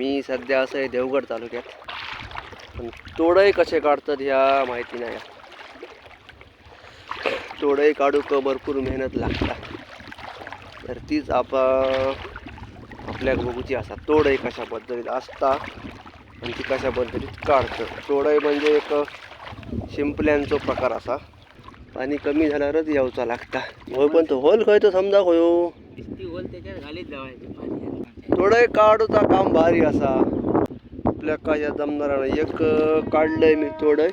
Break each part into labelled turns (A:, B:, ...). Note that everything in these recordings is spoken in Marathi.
A: मी सध्या असं आहे देवगड तालुक्यात. पण तोडही कसे काढतात ह्या माहिती नाही. तोडही काढूक भरपूर मेहनत लागतात. तर तीच आप आपल्याक बघूची असा तोडही कशा पद्धतीत असता आणि ती कशा पद्धतीत काढतं तोडही म्हणजे एक शिंपल्यांचो प्रकार असा. पाणी कमी झाल्यावरच यावचा लागता. होय पण तो होल खंय तो समजा होयो.
B: होल त्याच्यात घालीत जावायचं पाणी.
A: थोडं काढूचा काम भारी असा. आपल्या काय जमणार नाही एक काढलंय मी थोडं.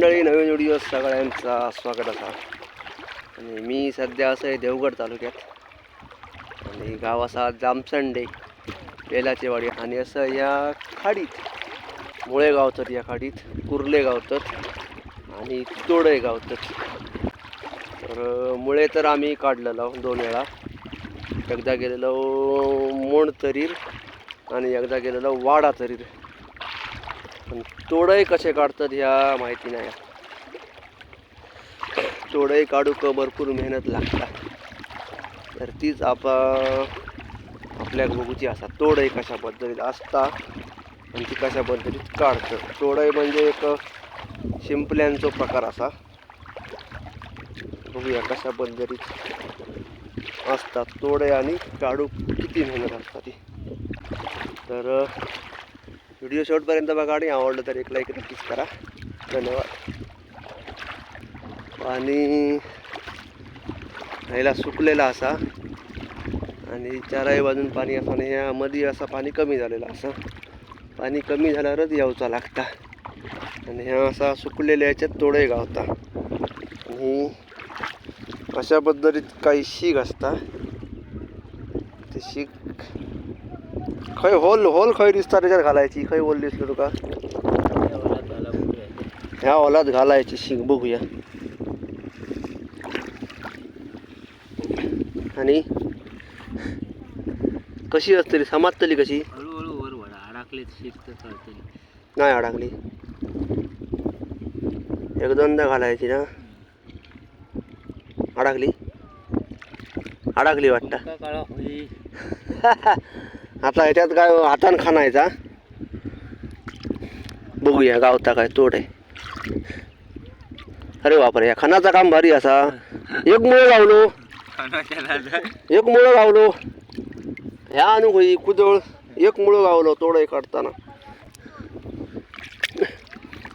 A: मंडळी नवीन व्हिडिओ सगळ्यांचा स्वागत असा आणि मी सध्या असं आहे देवगड तालुक्यात. आणि गाव असा जामसंडे बेलाचेवाडी आणि असं या खाडीत मुळे गावतात या खाडीत कुर्ले गावतात आणि तोडे गावतात तर मुळे तर आम्ही काढलेलो दोन वेळा. एकदा गेलेलो मोण तरीर आणि एकदा गेलेलो वाडा तरीर पण कसे काढतात ह्या माहिती नाही. तोडई काढू का भरपूर मेहनत लागतात. तर तीच आपा आपल्याक बघूची असा तोडई कशा पद्धतीत असता आणि ती कशा पद्धतीत काढतात तोडही म्हणजे एक शिंपल्यांचो प्रकार असा. बघूया कशा पद्धतीत असतात. तोडे आणि काढू किती मेहनत असतात ती. तर व्हिडिओ शेवटपर्यंत बघा आणि आवडलं तर एक लाईक नक्कीच करा. धन्यवाद. आणि ह्याला सुकलेला असा. आणि चारही बाजून पाणी असं आणि ह्या मध्ये असा पाणी कमी झालेला असं. पाणी कमी झाल्यावरच यावचा लागता. आणि ह्या असा सुकलेल्या याच्यात तोडे गावता. आणि अशा पद्धतीत काही शीग असता. ते शीग खंय होल होल खंय दिसता त्याच्यात घालायची? खंय होल दिसलं तुका? ह्या होलात घालायची शीग बघूया. आणि? कशी असतली समाजतली कशी?
B: हळूहळू वर वडा अडकले कळतली
A: नाही अडकली. एक दोनदा घालायची ना? अडकली? अडकली वाटतं. आता ह्याच्यात काय हातान खाणायचा? बघूया गावता काय तोड आहे. अरे बापरे या खानाचा काम भारी असा. एक मुळं गावलो एक मुळं गावलो ह्या आणू होई कुदळ एक मुळं गावलो तोडे काढताना.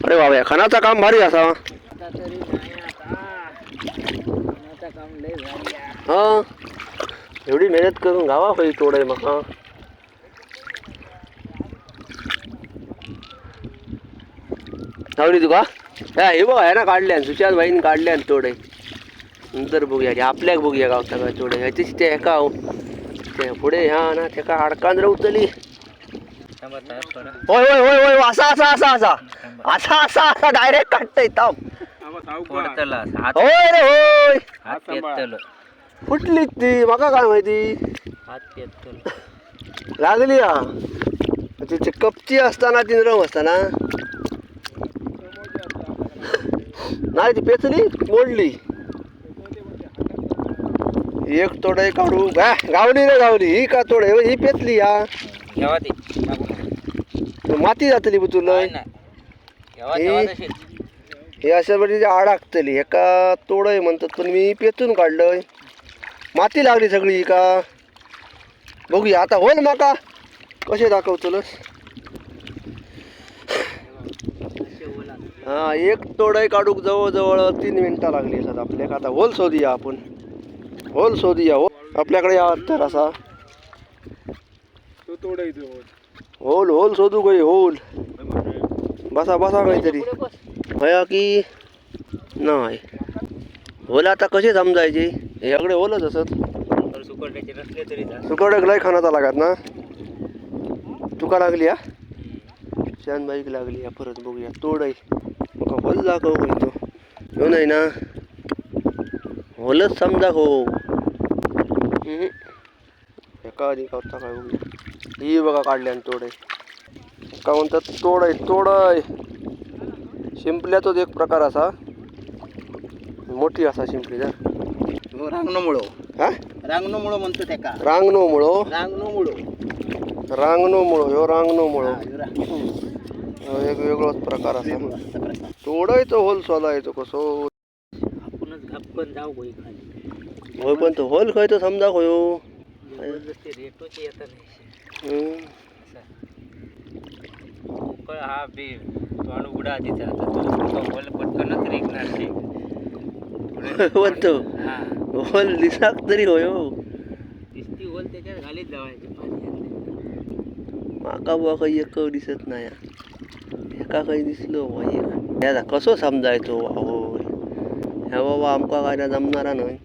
A: अरे बाबा या खानाचा काम भारी असा. हा. एवढी मेहनत करून गावा होई तोडे मग लावली तुका हा हे बघ आहे ना काढल्यान सुशांत भाईन काढल्यान तोडे. नंतर बघूया आपल्याक बघूया गावता काय तोडे. ह्याचीच ते एका हाव. ते पुढे ह्या ना तेका अडकान रवतली
B: थोडा.
A: होय होय होय होय असा असा असा असा. असा असा असा डायरेक्ट काढतय ताप होय रे होय. फुटली ती माका काय माहिती. लागली हा. तिची कपची असताना ती नरम असताना. नाही ती पेचली मोडली. एक तोडे काढू. गा गावली रे गावली ही का तोडे? ही पेचली
B: ती. टाकून.
A: माती जातली बुतुल
B: नाही, नाही.
A: हे-
B: तशीच.
A: हे अशा वेळी अडकतली एका तोडय म्हणतात पण मी पेचून काढलंय. माती लागली सगळी का? बघूया. आता होल माका. कसे दाखवतलस
B: असे ओला.
A: हा एक तोडय काढूक जवळजवळ तीन मिनिटं लागली असतात आपल्याक. आता होल शोधूया आपण. होल शोधूया हो आपल्याकडे या तर असा. होल. होल शोधू गई होल. बसा बसा काहीतरी. भया की नाही. होल आता कसे समजायचे? सगळे होलच असत
B: तर सुकटायचे नसले तरी चालेल.
A: तुकडे लय खाण्याचा लागत ना. तुका लागली हा? शानबाईक लागली या परत बघूया. तोड होल दाखव खंय तो ह्यो नाही ना होलच समजा हो उहुं. एका आधी कावता काय ही बघा काढल्यान तोडय का म्हणतात तोडय तोडय शिंपल्याचोच एक प्रकार असा मोठी असा शिंपली जर
B: रांगणो मुळो
A: हा
B: रांगणो मुळो म्हणतो त्याका
A: रांगणो मुळो
B: रांगणो मुळो
A: रांगणो मुळो ह्यो रांगणो मुळो एक वेगळोच प्रकार असा. तोडायचो होल सोलायचो कसो
B: आपणच घापकन जाऊ खाली.
A: होय पण तो होल खंय तो समजा
B: रेटोची
A: हम्म.
B: उकळ हा बी तोंड आता तुला बोल पटकनच रेगणार ते.
A: म्हणतो
B: हा.
A: होल दिसाक तरी होयो
B: दिसती होल त्याच्यात घालीत जावायचे
A: माका बुवा काही एक दिसत नाही. एका काही दिसलो बुवा एक याचा कसो समजायचो बुवा ह्या बाबा आमका काय ना जमणारा नाही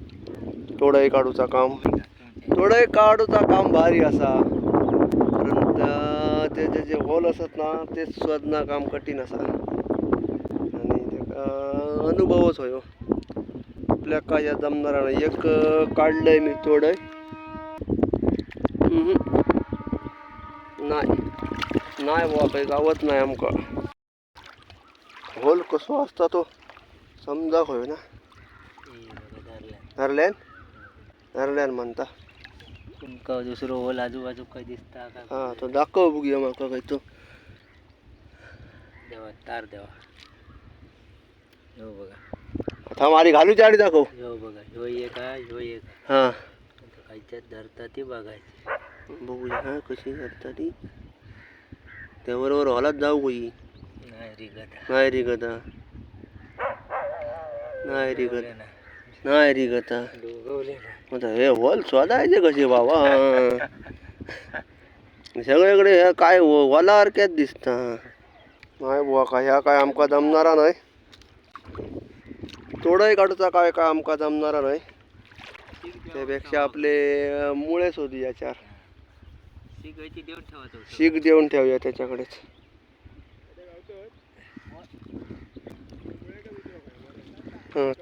A: तोडय काढूचा काम तोडय काढूचा काम भारी असा कारण त्या- त्याचे जे होल असत ना ते शोधणं काम कठीण असा आणि तेका अनुभवच होयो आपल्या काय जमणारा नाही एक काढलंय मी तोडय नाही नाही बाबा काही गावत नाही आमका होल कसो असता तो? समजा होय ना धरल्यान धरल्यान म्हणता.
B: तुमका दुसरं होल आजूबाजू काय दिसता का?
A: हा तो दाखव बघूया माका काही तो.
B: देवा तार देवा. ह्यो बघा.
A: आता मारी घालूच्या आडी दाखव.
B: ह्यो बघा ह्यो एक हा ह्यो एक.
A: हा.
B: आता खायच्यात धरता ती बघायची.
A: बघूया हा कशी करता ती. त्याबरोबर हॉलात जाऊ गई
B: नाही रिगत
A: नाही रे गता नाही रे गता नाही रे गता
B: डोगवले ना
A: आता हे होल शोधायचे कसे बाबा? सगळीकडे ह्या काय वलासारख्याच दिसता. नाही बुवा काय ह्या काय आमका जमणारा नाही. तोडय काढूचा काय काय आमका जमणारा नाही. त्यापेक्षा आपले मुळे शोधूया चार. शीख देऊन ठेवूया त्याच्याकडेच.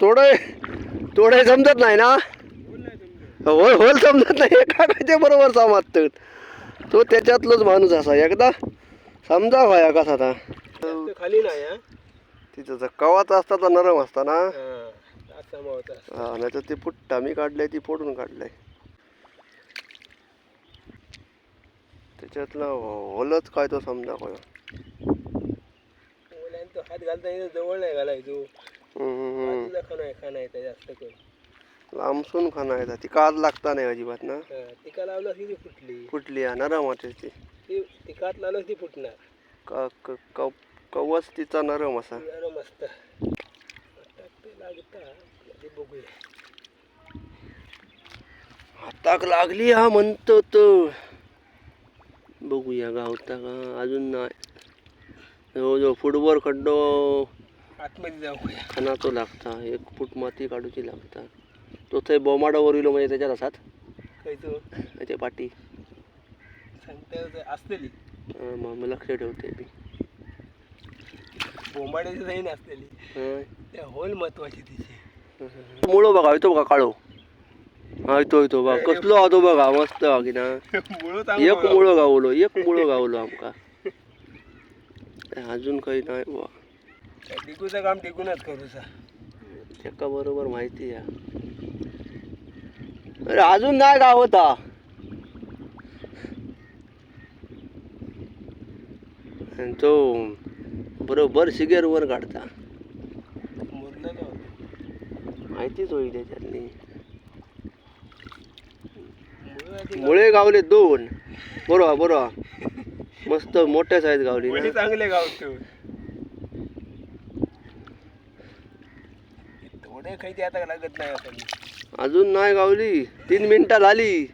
A: तोडय तोडय समजत नाही ना? होल होल समजत नाही. एका काय बरोबर समजतात तो त्याच्यातलोच माणूस असा. एकदा समजा व्हाया कसा आता.
B: खाली नाही
A: तिथं कवाचा असता तर नरम असता ना? हा नाही तर ते फुट्टा मी काढलंय ती फोडून काढलंय. त्याच्यातला होलच काय तो समजा काय
B: तो हात घालता जवळ नाही घालायचो. बाजूला खाना खाना येतं जास्त करून.
A: लांबसून खाना येतात ती काज लागता नाही अजिबात ना.
B: हा, तिका लावलं की ती फुटली.
A: फुटली हा नरम ती.
B: ती तिकात लावलं की ती फुटणार.
A: क- क- क- कवच तिचा नरम असा.
B: जरा मस्त ते लागता कधी बघूया.
A: हाताक लागली हा म्हणतो तो. बघूया गावता का अजून नाही. जो जो फुटबॉल खड्डो
B: आतमध्ये जाऊया.
A: खानाचो लागता एक फूट माती काढूची लागता. तो थंय बोमाडावर इलो म्हणजे त्याच्यात असात
B: खायचो
A: त्याच्या पाठी
B: सांगता असलेली.
A: मग लक्ष ठेवते मी
B: बोंबाड्याची जाईन असलेली.
A: हं.
B: त्या होल महत्वाची तिची.
A: मुळो बघा येतो बघा काळो हा येतो येतो बघा. कसलो हा तो बघा मस्त हा की ना एक मुळो गावलो एक मुळो गावलो आमका. अजून काही नाही बुवा
B: टिकूचं काम टिकूनच करूचा
A: त्याका बरोबर माहिती आहे. अरे अजून नाही गावत हा आणि तो बरोबर सिगेर वर काढता
B: होतं
A: माहितीच होईल त्याच्यातली.
B: मुळं
A: गावले दोन. बरोबर बरोबर. मस्त मोठ्या साईज गावली
B: चांगले गावतो. थोडे काही आता लागत नाही आपण
A: अजून नाही गावली. तीन मिनिटं झाली.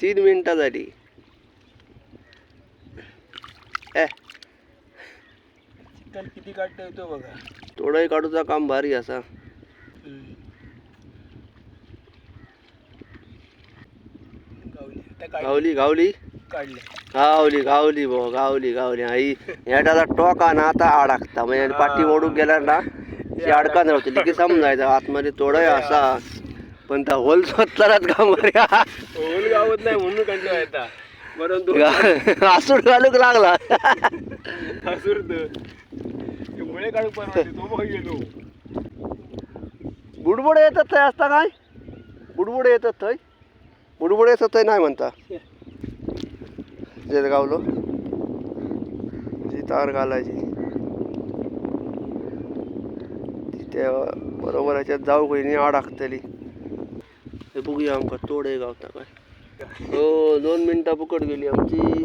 A: तीन मिनिटं झाली.
B: चिकन किती काढता येतो बघा.
A: काढूचा काम भारी असा.
B: गावली.
A: गावली गावली?
B: काढले.
A: गावली गावली भाऊ गावली गावली. आई ह्याचा टोका ना आता अडकता म्हणजे पाठी ओढून गेला ना. ती अडका नव्हती की समजायचं आतमध्ये तोडाय असा. पण त्या होल का मर्या
B: होल गावत नाही म्हणून कंटिन्यू येता. परंतु
A: घालूक लागला.
B: हसूरत मुळे काढून परवडते तो बघ गेलो
A: बुडबुडे येतात थंय असता काय? बुडबुडे येतात थंय बुडबुडे येतात थंय नाही म्हणता. जे गावलो जी तार घालायची ती त्या बरोबर ह्याच्यात जाऊ कोणी अडकतली हे बघूया आमका तोडे गावता काय. हो दोन मिनटं फुकट गेली आमची.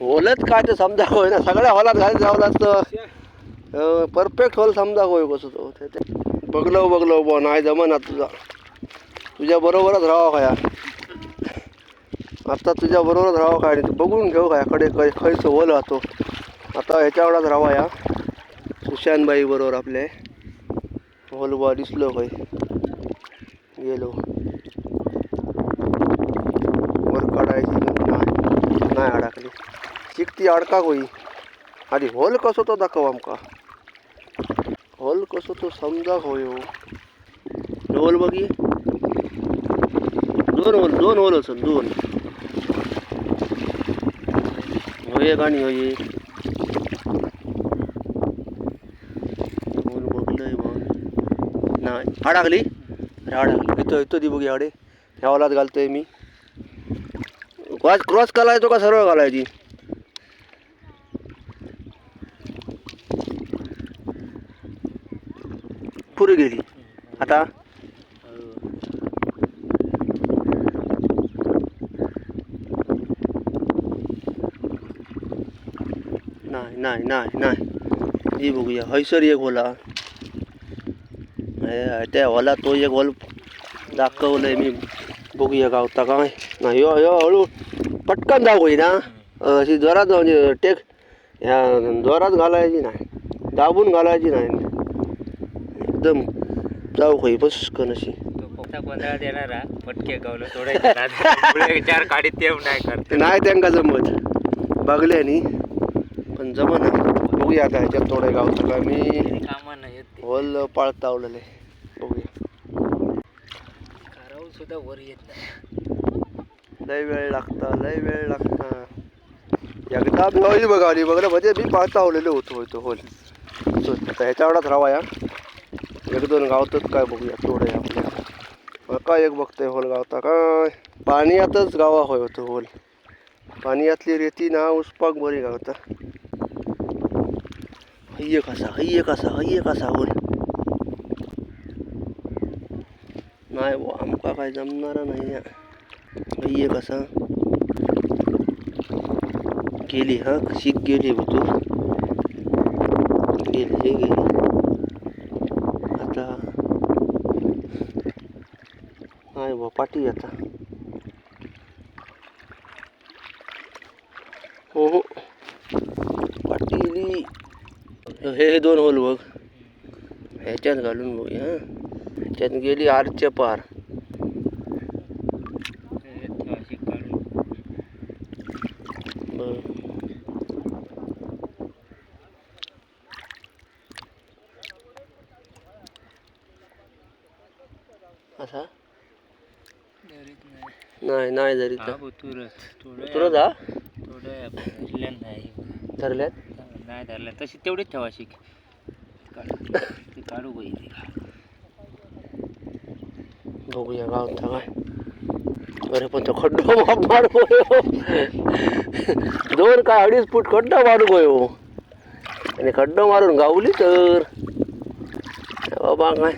A: होलच काय ते समजा होय ना सगळ्या हॉलात घालत जावं असतं परफेक्ट हॉल समजा होय कसं तो. बघलो बघलो बो नाही जमना तुझा. तुझ्या बरोबरच राहा खाया आता तुझ्या बरोबरच राहा काय बघून घेऊ काय कडे कै खयचं होल राहतो आता ह्याच्यावरच राहा या. शानबाई बरोबर आपले. होल बा दिसलो खय गेलो वर काढायची नाही. अडकली. चिकती अडका होई. आधी होल कसो तो दाखव आमका. होल कसो तो समजा होय हो. होल बघी. दोन होल दोन होल असेल दोन. होय एक आणि होय एक. होल बघलंय हाड नाही अडकली अरे इथं इथं दी बघी हाडे ह्या होलात घालतोय मी क्रॉस क्रॉस घालायचो का सरळ घालायची पुरी गेली आता नाही नाही नाही नाही ही बघूया हैसर एक होला त्या होला तो एक होल दाखवलंय मी. बघूया गावता काय. नाही यो यो हळू. पटकन जाऊ होई ना अशी जोरात म्हणजे टेक. ह्या जोरात घालायची नाही. दाबून घालायची नाही. एकदम जाऊ होई पस्कन अशी.
B: तो पोपटा पंधरा देणारा फटके गावलं थोडे चार काढीत ते नाही करते.
A: नाही त्यांका जमत. बघल्यानी पण जमना. बघूया आता ह्याच्यात थोडं गावचं काय. मी
B: कामा नाही
A: होल पाळतावलेले बघूया
B: करावं सुद्धा वर येत नाही.
A: लय वेळ लागता लय वेळ लागता. एकदा मी होईल बघावली बघा म्हणजे मी पाळतावलेलो होतो होतो होल सो आता ह्याच्यावरच राहा या एक दोन गावतच काय बघूया थोडे आपल्या. काय एक बघतोय होल गावता काय? पाण्यातच गावा होय होतो होल. पाण्यातली रेती ना उसपाक बरी गावता. हय्य कसा हय्य कसा हय्य कसा होल. नाही बुवा आमका काय जमणार नाही आहे कसा? गेली हा? शिक गेली बघ तू? गेली हे गेली. आता नाही बा पाठी आता. हो हो पाठी हे दोन होल बघ. ह्याच्यात घालून बघ ह्याच्यात गेली आरच्या पार. असा?
B: नाही
A: नाही जरी
B: हा? थोडं नाही.
A: धरल्यात?
B: नाही तशी तेवढीच ठेवा शिक. काढ. ते. काढू
A: बघूया गावता काय अरे पण तो खड्डो मार मारू हो. दोन काय अडीच फूट खड्डा मारू गयो हो. आणि खड्डो मारून गावली तर बाबा काय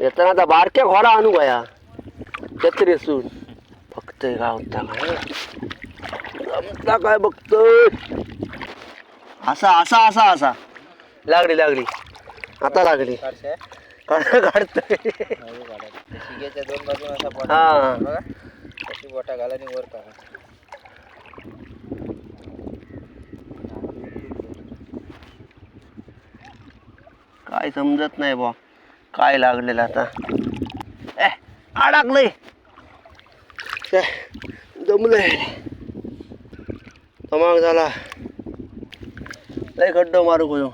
A: येताना आता बारक्या घोडा आणू गया छत्रेसून फक्त गावता काय जमता काय बघतोय असा असा असा असा लागली लागली आता लागली काढ. काढतोय
B: शिगेच्या दोन बाजून असा बोटा
A: हा.
B: बघा. अशी बोटा घाला आणि वर करा.
A: काय समजत नाही बा काय लागलेलं आता? ए अडकलंय. छे, दमले तमाग झाला. लय खड्डो मारू गयो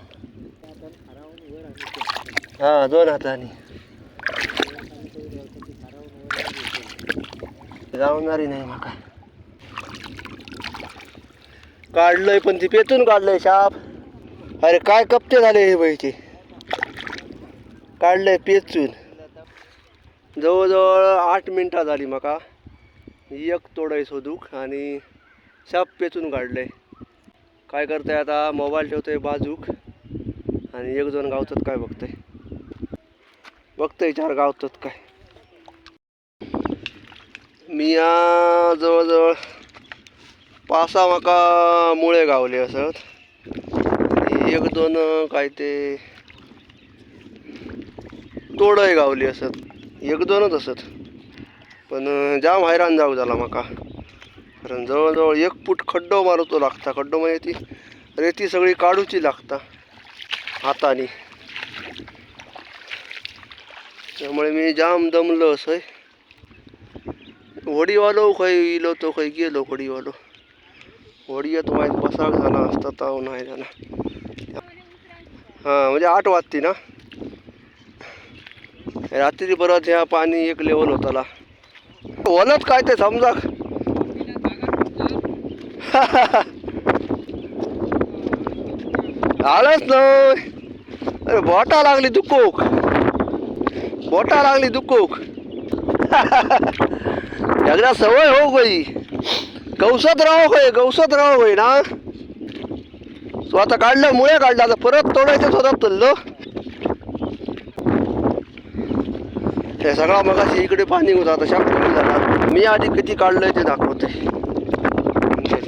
A: हा दोन हाताने जावणारी नाही माका काढलंय पण ती पेतून काढलंय शाप. अरे काय कप्ते झाले हे बाईचे काढलंय पेचून. जवळजवळ आठ मिनटं झाली माका एक तोडाय सोदूक आणि शाप पेचून काढलंय. काय करतंय आता? मोबाईल ठेवतोय बाजूक. आणि एक दोन गावतात काय बघतंय? बघतंय विचार गावतात काय. मी या जवळजवळ पासा म्हाका मुळे गावले असत. एक दोन काय ते तोडय गावली असत. एक दोनच असत. पण जाम हैराण जाऊ झाला म्हाका कारण जवळजवळ एक फूट खड्डो मारूचो लागता. खड्डो म्हणजे ती रेती सगळी काढूची लागता. हाताने. त्यामुळे मी जाम दमलो असं. होडीवालो खंय इलो तो खंय गेलो होडीवालो. होडी येतो माहीत बसाक झाला असता ताव नाही झाला. हां म्हणजे आठ वाजती ना? रात्री परत ह्या पाणी एक लेवल होताला. वलत काय ते समजा? आलंच नाही. अरे बोटा लागली दुखोक. बोटा लागली दुखोक एकदा सवय हो गई गवसत राहो होय गवसत राहो होय ना तो आता काढलं मुळे काढलं आता परत तोडायचं होतात चाललो हे सगळा मगाशी इकडे पाणी होतं आता कमी झाला मी आधी किती काढलंय ते दाखवते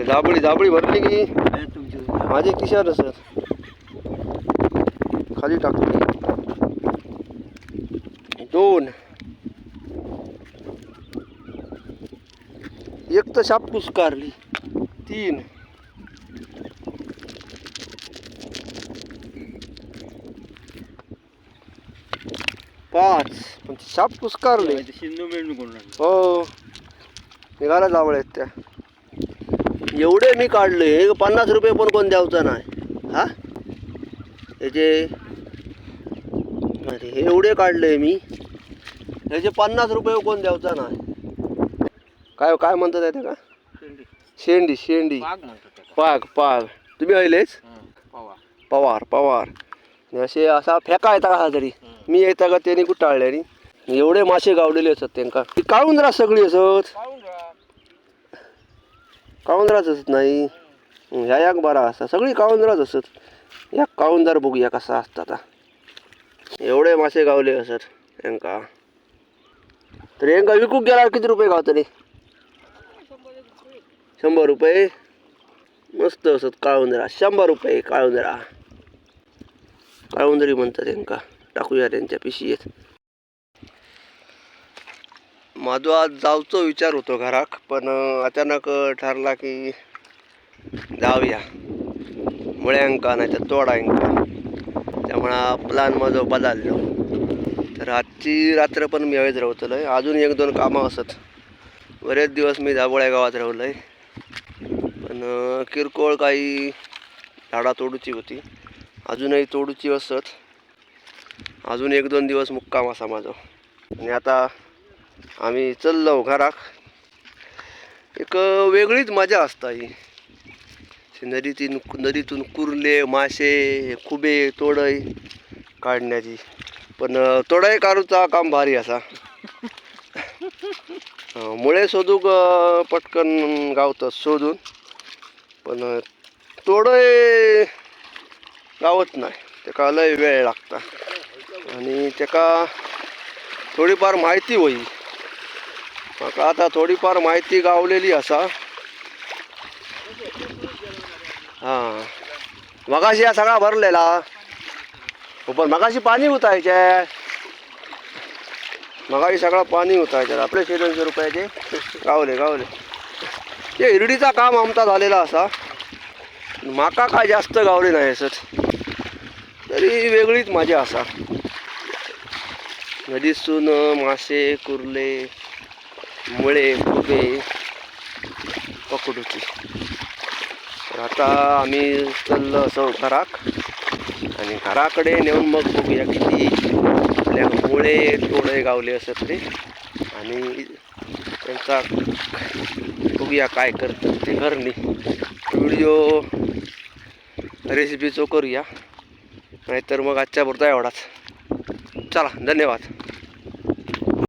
A: दाबळी दाबळी भरली की माझे किशार असत खाली टाकतो दोन. एक तर शाप कुसकारली तीन. पाच. पण ती शाप कुसकारली
B: सिंधू मिळून
A: हो. निघाला जावळ आहेत त्या. एवढे मी काढले पन्नास रुपये पण कोण द्यावचा नाही. हा? याचे अरे एवढे काढले मी. ह्याचे पन्नास रुपये कोण द्यावचा नाही काय काय म्हणतात आहे का? शेंडी. शेंडी
B: पाग
A: पाग तुम्ही
B: पवा
A: पवार. पवार असे असा फेका येता का तरी मी येता का त्यांनी कुटाळल्यानी एवढे मासे गावलेले असत त्यांका ती काढून राहा सगळी असत. काळुंदराच असत नाही. ह्या याक बरा असा. सगळी काळुंदराच असत. या काळुंदर बघूया कसा असता आता. एवढे मासे गावले असत. यांका. तर यांका विकूक गेला किती रुपये गावतले शंभर रुपये. मस्त असत काळुंदरा शंभर रुपये काळुंदरा. काळुंदरी म्हणतात त्यांका टाकूया त्यांच्या पिशयेत माझो आज जावचो विचार होतो घराक पण अचानक ठरला की जाऊया. मुळ्यांका नाही तर तोडायंका त्यामुळं प्लान माझो बदललो. ती आजची रात्र पण मी हवेच राहतलो आहे अजून एक दोन कामं असत. बरेच दिवस मी दाबोळ्या गावात राहिलो आहे पण किरकोळ काही झाडा तोडूची होती. अजूनही तोडूची असत. अजून एक दोन दिवस मुक्काम असा माझा. आणि आता आम्ही चललो घराक. एक वेगळीच मजा असता ही. नदीतून नदीतून कुर्ले मासे खुबे तोडय काढण्याची. पण तोडय काढूचा काम भारी असा. मुळे शोधूक अं, पटकन गावतात शोधून पण तोडय गावत नाही. त्याका लय वेळ लागता. आणि त्याका थोडीफार माहिती होई. म्हाका आता थोडीफार माहिती गावलेली असा. हां. मगाशी हा सगळा भरलेला. हो पण मगाशी पाणी उतायचे मगाशी सगळं पाणी उतायचे आपले शे दोनशे रुपयाचे गावले गावले. ते हिरडीचा काम आमचा झालेला असा. माका काय जास्त गावले नाही असत. तरी वेगळीच मजा असा. नदीसून मासे कुर्ले मुळे फुगे पकडूची. तर आता आम्ही चाललं असं घराक आणि घराकडे नेऊन मग बघूया किती आपल्या मुळे तोडे गावले असत ते. आणि त्यांचा बघूया काय करतात ते घरनी. व्हिडिओ रेसिपीचं करूया. नाहीतर मग आजच्या पुरता एवढाच. चला धन्यवाद.